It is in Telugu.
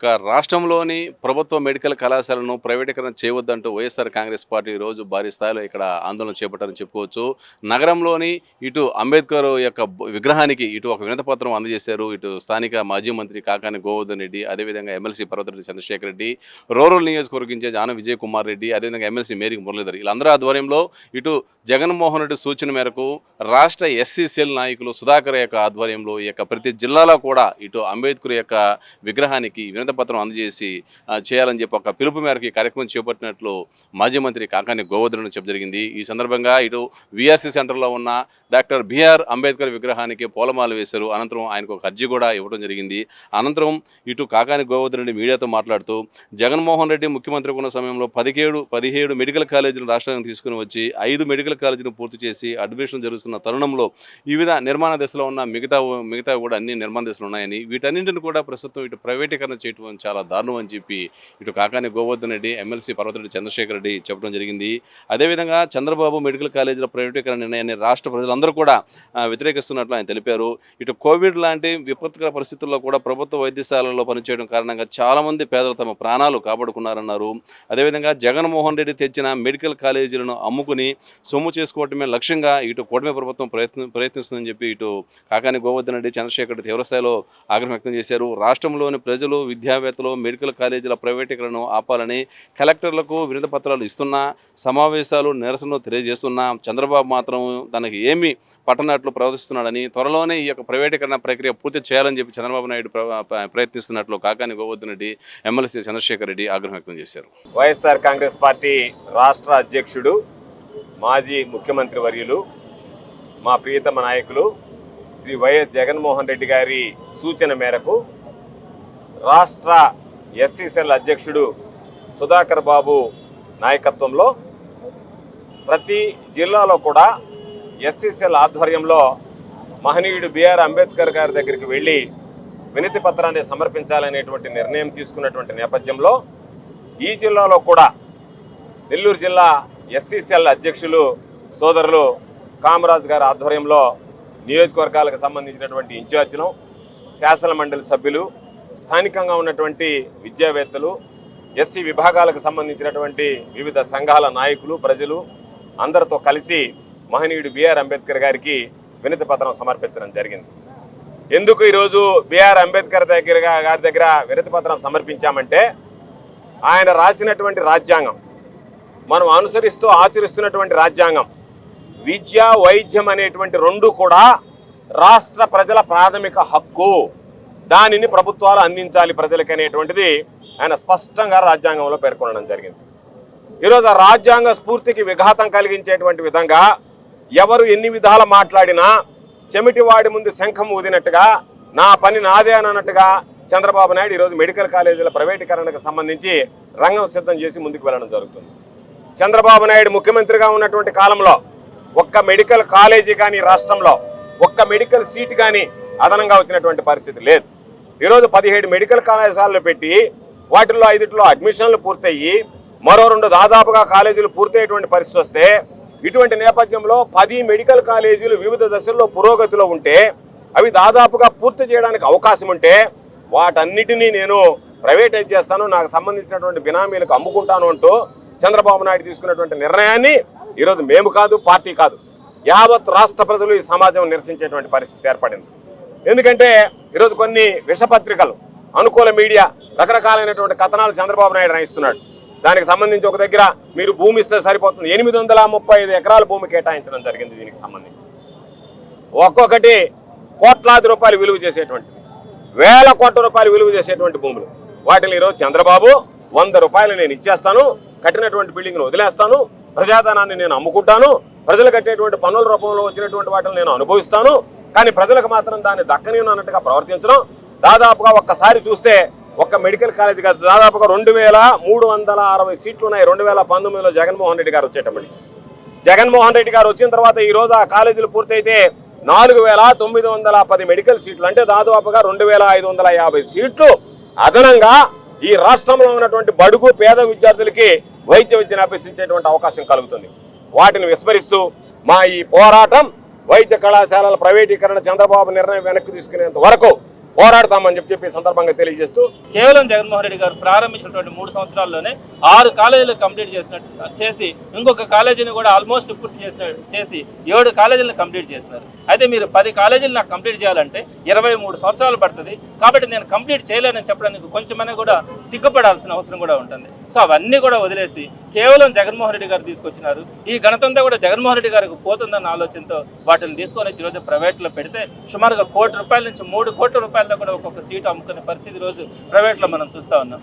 ఇక రాష్ట్రంలోని ప్రభుత్వ మెడికల్ కళాశాలను ప్రైవేటీకరణ చేయవద్దంటూ వైఎస్ఆర్ కాంగ్రెస్ పార్టీ రోజు భారీ స్థాయిలో ఇక్కడ ఆందోళన చేపట్టారని చెప్పుకోవచ్చు. నగరంలోని ఇటు అంబేద్కర్ యొక్క విగ్రహానికి ఇటు ఒక వినతపత్రం అందజేశారు. ఇటు స్థానిక మాజీ మంత్రి కాకాని గోవర్ధన్ రెడ్డి అదేవిధంగా MLC Parvathareddy Chandrasekhar Reddy rural incharge incharge ఆన విజయ్ కుమార్ రెడ్డి అదేవిధంగా ఎమ్మెల్సీ మేరీ మురళీధర్. వీళ్ళందరూ ఆధ్వర్యంలో ఇటు జగన్మోహన్ రెడ్డి సూచన మేరకు రాష్ట్ర ఎస్సీసీఎల్ నాయకులు సుధాకర్ యొక్క ఆధ్వర్యంలో ఈ యొక్క ప్రతి జిల్లాలో కూడా ఇటు అంబేద్కర్ యొక్క విగ్రహానికి వినతపత్రం అందజేసి చేయాలని చెప్పి ఒక పిలుపు మేరకు ఈ కార్యక్రమం చేపట్టినట్లు మాజీ మంత్రి కాకాని గోవర్ధన్ చెప్ప జరిగింది. ఈ సందర్భంగా ఇటు విఆర్సీ సెంటర్లో ఉన్న డాక్టర్ బిఆర్ అంబేద్కర్ విగ్రహానికి పూలమాలు వేశారు. అనంతరం ఆయనకు ఒక అర్జీ కూడా ఇవ్వడం జరిగింది. అనంతరం ఇటు కాకాని గోవర్ధన్ రెడ్డి మీడియాతో మాట్లాడుతూ జగన్మోహన్ రెడ్డి ముఖ్యమంత్రి ఉన్న సమయంలో పదిహేడు పదిహేడు మెడికల్ కాలేజీలు రాష్ట్రానికి తీసుకుని వచ్చి ఐదు మెడికల్ కాలేజీలు పూర్తి చేసి అడ్మిషన్ జరుగుతున్న తరుణంలో వివిధ నిర్మాణ దశలో ఉన్న మిగతా మిగతా కూడా అన్ని నిర్మాణ దశలు ఉన్నాయని వీటన్నింటిని కూడా ప్రస్తుతం ఇటు ప్రైవేటీకరణ చేయడం చాలా దారుణం అని చెప్పి ఇటు కాకాని గోవర్ధన్ రెడ్డి ఎమ్మెల్సీ పర్వతరెడ్డి చంద్రశేఖర్ రెడ్డి చెప్పడం జరిగింది. అదేవిధంగా చంద్రబాబు మెడికల్ కాలేజీల ప్రైవేటీకరణ నిర్ణయాన్ని రాష్ట్ర ప్రజలందరూ కూడా వ్యతిరేకిస్తున్నట్లు ఆయన తెలిపారు. ఇటు కోవిడ్ లాంటి విపత్కర పరిస్థితుల్లో కూడా ప్రభుత్వ వైద్యశాలల్లో పనిచేయడం కారణంగా చాలామంది పేదలు తమ ప్రాణాలు కాపాడుకున్నారన్నారు. అదేవిధంగా జగన్మోహన్ రెడ్డి తెచ్చిన మెడికల్ కాలేజీలను అమ్ముకుని సొమ్ము చేసుకోవటమే లక్ష్యంగా ఇటు కూటమి ప్రభుత్వం ప్రయత్నం ప్రయత్నిస్తుందని చెప్పి ఇటు కాకాని గోవర్ధన్ రెడ్డి చంద్రశేఖర్ రెడ్డి తీవ్రస్థాయిలో ఆగ్రహం వ్యక్తం చేశారు. రాష్ట్రంలోని ప్రజలు విద్యావేత్తలు మెడికల్ కాలేజీల ప్రైవేటీకరణను ఆపాలని కలెక్టర్లకు వినతి పత్రాలు ఇస్తున్నా సమావేశాలు నిరసనలు తెలియజేస్తున్నా చంద్రబాబు మాత్రం తనకి ఏమి పట్టనట్లు ప్రవర్తిస్తున్నాడని త్వరలోనే ఈ యొక్క ప్రైవేటీకరణ ప్రక్రియ పూర్తి చేయాలని చెప్పి చంద్రబాబు నాయుడు ప్ర- ప్రయత్నిస్తున్నట్లు కాకాని గోవర్ధనరెడ్డి ఎమ్మెల్సీ చంద్రశేఖర్ రెడ్డి ఆగ్రహం వ్యక్తం చేశారు. వైఎస్ఆర్ కాంగ్రెస్ పార్టీ రాష్ట్ర అధ్యక్షుడు మాజీ ముఖ్యమంత్రి వర్యులు మా ప్రియతమ నాయకులు శ్రీ వైఎస్ జగన్మోహన్ రెడ్డి గారి సూచన మేరకు రాష్ట్ర ఎస్సీసెల్ అధ్యక్షుడు సుధాకర్ బాబు నాయకత్వంలో ప్రతి జిల్లాలో కూడా ఎస్సీసెల్ ఆధ్వర్యంలో మహనీయుడు బిఆర్ అంబేద్కర్ గారి దగ్గరికి వెళ్ళి వినతి పత్రాన్ని సమర్పించాలనేటువంటి నిర్ణయం తీసుకున్నటువంటి నేపథ్యంలో ఈ జిల్లాలో కూడా నెల్లూరు జిల్లా ఎస్సీసీఎల్ అధ్యక్షులు సోదరులు కామరాజు గారి ఆధ్వర్యంలో నియోజకవర్గాలకు సంబంధించినటువంటి ఇన్ఛార్జీలు శాసన మండలి సభ్యులు స్థానికంగా ఉన్నటువంటి విద్యావేత్తలు ఎస్సీ విభాగాలకు సంబంధించినటువంటి వివిధ సంఘాల నాయకులు ప్రజలు అందరితో కలిసి మహనీయుడు బిఆర్ అంబేద్కర్ గారికి వినతి పత్రం సమర్పించడం జరిగింది. ఎందుకు ఈరోజు బిఆర్ అంబేద్కర్ దగ్గర గారి దగ్గర వినతి పత్రం సమర్పించామంటే ఆయన రాసినటువంటి రాజ్యాంగం మనం అనుసరిస్తూ ఆచరిస్తున్నటువంటి రాజ్యాంగం విద్య వైద్యం అనేటువంటి రెండు కూడా రాష్ట్ర ప్రజల ప్రాథమిక హక్కు. దానిని ప్రభుత్వాలు అందించాలి ప్రజలకి అనేటువంటిది ఆయన స్పష్టంగా రాజ్యాంగంలో పేర్కొనడం జరిగింది. ఈరోజు ఆ రాజ్యాంగ స్ఫూర్తికి విఘాతం కలిగించేటువంటి విధంగా ఎవరు ఎన్ని విధాలు మాట్లాడినా చెమిటివాడి ముందు శంఖం ఊదినట్టుగా నా పని నాదే అన్నట్టుగా చంద్రబాబు నాయుడు ఈరోజు మెడికల్ కాలేజీల ప్రైవేటీకరణకు సంబంధించి రంగం సిద్ధం చేసి ముందుకు వెళ్ళడం జరుగుతుంది. చంద్రబాబు నాయుడు ముఖ్యమంత్రిగా ఉన్నటువంటి కాలంలో ఒక్క మెడికల్ కాలేజీ కానీ రాష్ట్రంలో ఒక్క మెడికల్ సీట్ కానీ అదనంగా వచ్చినటువంటి పరిస్థితి లేదు. ఈరోజు పదిహేడు మెడికల్ కళాశాలలు పెట్టి వాటిల్లో ఐదుట్లో అడ్మిషన్లు పూర్తయ్యి మరో రెండు దాదాపుగా కాలేజీలు పూర్తయ్యేటువంటి పరిస్థితి వస్తే ఇటువంటి నేపథ్యంలో పది మెడికల్ కాలేజీలు వివిధ దశల్లో పురోగతిలో ఉంటే అవి దాదాపుగా పూర్తి చేయడానికి అవకాశం ఉంటే వాటన్నిటినీ నేను ప్రైవేటైజ్ చేస్తాను నాకు సంబంధించినటువంటి బినామీలకు అమ్ముకుంటాను అంటూ చంద్రబాబు నాయుడు తీసుకున్నటువంటి నిర్ణయాన్ని ఈరోజు మేము కాదు పార్టీ కాదు యావత్ రాష్ట్ర ప్రజలు ఈ సమాజం నిరసించేటువంటి పరిస్థితి ఏర్పడింది. ఎందుకంటే ఈరోజు కొన్ని విషపత్రికలు అనుకూల మీడియా రకరకాలైనటువంటి కథనాలు చంద్రబాబు నాయుడు రాయిస్తున్నాడు. దానికి సంబంధించి ఒక దగ్గర మీరు భూమి ఇస్తే సరిపోతుంది. ఎనిమిది వందల ముప్పై ఐదు ఎకరాల భూమి కేటాయించడం జరిగింది దీనికి సంబంధించి. ఒక్కొక్కటి కోట్లాది రూపాయలు విలువ చేసేటువంటిది. వేల కోట్ల రూపాయలు విలువ చేసేటువంటి భూములు. వాటిని ఈరోజు చంద్రబాబు వంద రూపాయలు నేను ఇచ్చేస్తాను కట్టినటువంటి బిల్డింగ్ను వదిలేస్తాను ప్రజాధనాన్ని నేను అమ్ముకుంటాను ప్రజలు కట్టేటువంటి పన్నుల రూపంలో వచ్చినటువంటి వాటిని నేను అనుభవిస్తాను కానీ ప్రజలకు మాత్రం దాన్ని దక్కని అన్నట్టుగా ప్రవర్తించడం. దాదాపుగా ఒక్కసారి చూస్తే ఒక్క మెడికల్ కాలేజ్ కాదు దాదాపుగా రెండు వేల మూడు వందల అరవై సీట్లు ఉన్నాయి. రెండు వేల పంతొమ్మిదిలో జగన్మోహన్ రెడ్డి గారు వచ్చేటప్పటికి. జగన్మోహన్ రెడ్డి గారు వచ్చిన తర్వాత ఈరోజు ఆ కాలేజీలు పూర్తయితే నాలుగు వేల తొమ్మిది వందల పది మెడికల్ సీట్లు. అంటే దాదాపుగా రెండు వేల ఐదు వందల యాభై సీట్లు. అదనంగా ఈ రాష్ట్రంలో ఉన్నటువంటి బడుగు పేద విద్యార్థులకి వైద్య విద్యను అభ్యసించేటువంటి అవకాశం కలుగుతుంది. వాటిని విస్మరిస్తూ మా ఈ పోరాటం వైద్య కళాశాలల ప్రైవేటీకరణ చంద్రబాబు నిర్ణయం వెనక్కి తీసుకునేంత వరకు పోరాడతామని చెప్పి చెప్పి సందర్భంగా తెలియజేస్తూ కేవలం జగన్మోహన్ రెడ్డి గారు ప్రారంభించినటువంటి మూడు సంవత్సరాల్లోనే ఆరు కాలేజీలు కంప్లీట్ చేసినట్టు చేసి ఇంకొక కాలేజీని కూడా ఆల్మోస్ట్ పూర్తి చేసిన చేసి ఏడు కాలేజీలను కంప్లీట్ చేసినారు. అయితే మీరు పది కాలేజీలు నాకు కంప్లీట్ చేయాలంటే ఇరవై మూడు సంవత్సరాలు పడుతుంది. కాబట్టి నేను కంప్లీట్ చేయలేనని చెప్పడానికి కొంచెమైనా కూడా సిగ్గుపడాల్సిన అవసరం కూడా ఉంటుంది. సో అవన్నీ కూడా వదిలేసి కేవలం జగన్మోహన్ రెడ్డి గారు తీసుకొచ్చినారు. ఈ ఘనతంతా కూడా జగన్మోహన్ రెడ్డి గారికి పోతుందన్న ఆలోచనతో వాటిని తీసుకొని ఈరోజు ప్రైవేట్లో పెడితే సుమారుగా కోటి రూపాయల నుంచి మూడు కోట్ల రూపాయలతో కూడా ఒక్కొక్క సీటు అమ్ముకునే పరిస్థితి రోజు ప్రైవేట్లో మనం చూస్తా ఉన్నాం.